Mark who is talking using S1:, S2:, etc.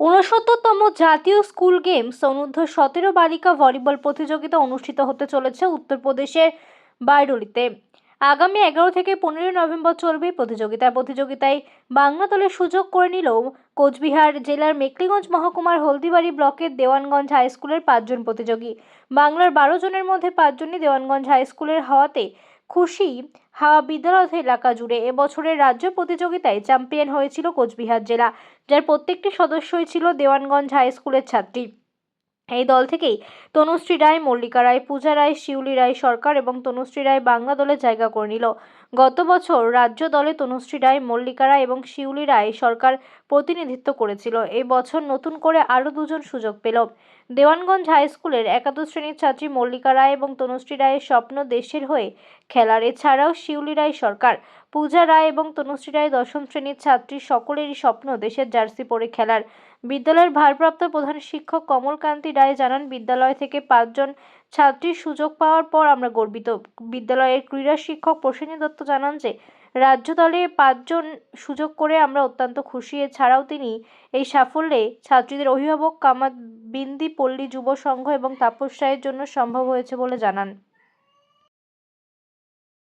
S1: ঊনসত্তরতম জাতীয় school games অনূর্ধ্ব সতেরো বালিকা ভলিবল প্রতিযোগিতা অনুষ্ঠিত হতে চলেছে উত্তরপ্রদেশের বারডোলিতে আগামী এগারো থেকে পনেরোই নভেম্বর চলবে এই প্রতিযোগিতা প্রতিযোগিতায় বাংলা দলের সুযোগ করে নিল কোচবিহার জেলার মেকলিগঞ্জ মহকুমার হলদিবাড়ি ব্লকের দেওয়ানগঞ্জ হাই স্কুলের পাঁচজন প্রতিযোগী। বাংলার বারো জনের মধ্যে পাঁচজনই দেওয়ানগঞ্জ হাই স্কুলের হওয়াতে খুশি হাওয়া বিদ্যালয় এলাকা জুড়ে এবছরের রাজ্য প্রতিযোগিতায় চ্যাম্পিয়ন হয়েছিল কোচবিহার জেলা, যার প্রত্যেকটি সদস্যই ছিল দেওয়ানগঞ্জ হাই স্কুলের ছাত্রী। এই দল থেকেই তনুশ্রী রায়, মল্লিকা রায়, পূজা রায়, শিউলি রায় সরকার এবং তনুশ্রী রায় বাংলা দলে জায়গা করে নিল। গত বছর রাজ্য দলে তনুশ্রী রায়, মল্লিকা রায় এবং শিউলি রায় সরকার প্রতিনিধিত্ব করেছিল। এই বছর নতুন করে আরও দুজন সুযোগ পেল। দেওয়ানগঞ্জ হাই স্কুলের একাদশ শ্রেণির ছাত্রী মল্লিকা রায় এবং তনুশ্রী রায়ের স্বপ্ন দেশের হয়ে খেলার। এছাড়াও শিউলি রায় সরকার, পূজা রায় এবং তনুশ্রী রায় দশম শ্রেণির ছাত্রী সকলেরই স্বপ্ন দেশের জার্সি পরে খেলার। বিদ্যালয়ের ভারপ্রাপ্ত প্রধান শিক্ষক কমলকান্তি রায় জানান, বিদ্যালয় থেকে পাঁচজন ছাত্রীর সুযোগ পাওয়ার পর আমরা গর্বিত। বিদ্যালয়ের ক্রীড়া শিক্ষক প্রসেনী দত্ত জানান যে, রাজ্য দলে পাঁচজন সুযোগ করে আমরা অত্যন্ত খুশি। এছাড়াও তিনি এই সাফল্যে ছাত্রীদের অভিভাবক কামাত বিন্দি পল্লী যুব সংঘ এবং তাপস রায়ের জন্য সম্ভব হয়েছে বলে জানান।